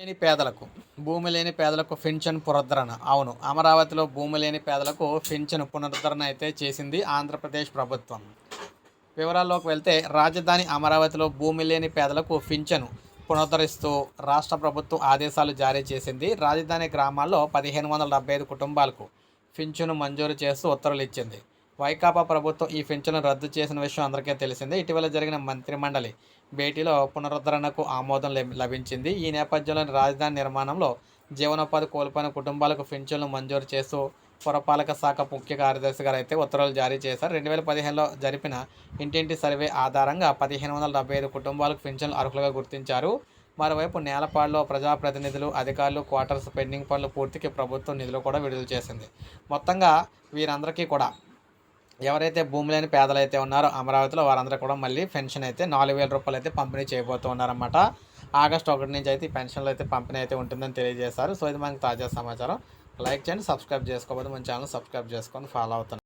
లేని పేదలకు భూమి లేని పేదలకు పెన్షన్ పునరుద్ధరణ. అవును అమరావతిలో భూమి లేని పేదలకు పెన్షన్ పునరుద్ధరణ అయితే చేసింది ఆంధ్రప్రదేశ్ ప్రభుత్వం. వివరాల్లోకి వెళ్తే రాజధాని అమరావతిలో భూమి లేని పేదలకు పింఛను పునరుద్ధరిస్తూ రాష్ట్ర ప్రభుత్వం ఆదేశాలు జారీ చేసింది. రాజధాని గ్రామాల్లో పదిహేను వందల డెబ్బై ఐదు కుటుంబాలకు పింఛను మంజూరు చేస్తూ ఉత్తర్వులు ఇచ్చింది. వైకాపా ప్రభుత్వం ఈ పింఛను రద్దు చేసిన విషయం అందరికీ తెలిసిందే. ఇటీవల జరిగిన మంత్రిమండలి భేటీలో పునరుద్ధరణకు ఆమోదం లభి- లభించింది. ఈ నేపథ్యంలో రాజధాని నిర్మాణంలో జీవనోపాధి కోల్పోయిన కుటుంబాలకు పింఛన్లు మంజూరు చేస్తూ పురపాలక శాఖ ముఖ్య కార్యదర్శి గారు అయితే ఉత్తర్వులు జారీ చేశారు. రెండు వేల పదిహేనులో జరిపిన ఇంటింటి సర్వే ఆధారంగా పదిహేను వందల డెబ్బై ఐదు కుటుంబాలకు పింఛన్లు అర్హులుగా గుర్తించారు. మరోవైపు నేలపాడులో ప్రజాప్రతినిధులు అధికారులు క్వార్టర్స్ పెండింగ్ పనులు పూర్తికి ప్రభుత్వం నిధులు కూడా విడుదల చేసింది. మొత్తంగా వీరందరికీ కూడా ఎవరైతే భూమి లేని పేదలు అయితే ఉన్నారో అమరావతిలో వారందరూ కూడా మళ్ళీ పెన్షన్ అయితే నాలుగు వేల రూపాయలు అయితే పంపిణీ చేయబోతూ ఉన్నారన్నమాట. ఆగస్ట్ ఒకటి నుంచి అయితే ఈ పెన్షన్లు అయితే పంపిణీ అయితే ఉంటుందని తెలియజేశారు. సో ఇది మనకి తాజా సమాచారం. లైక్ చేయండి సబ్స్క్రైబ్ చేసుకోకపోతే మన ఛానల్ సబ్స్క్రైబ్ చేసుకొని ఫాలో అవుతున్నాను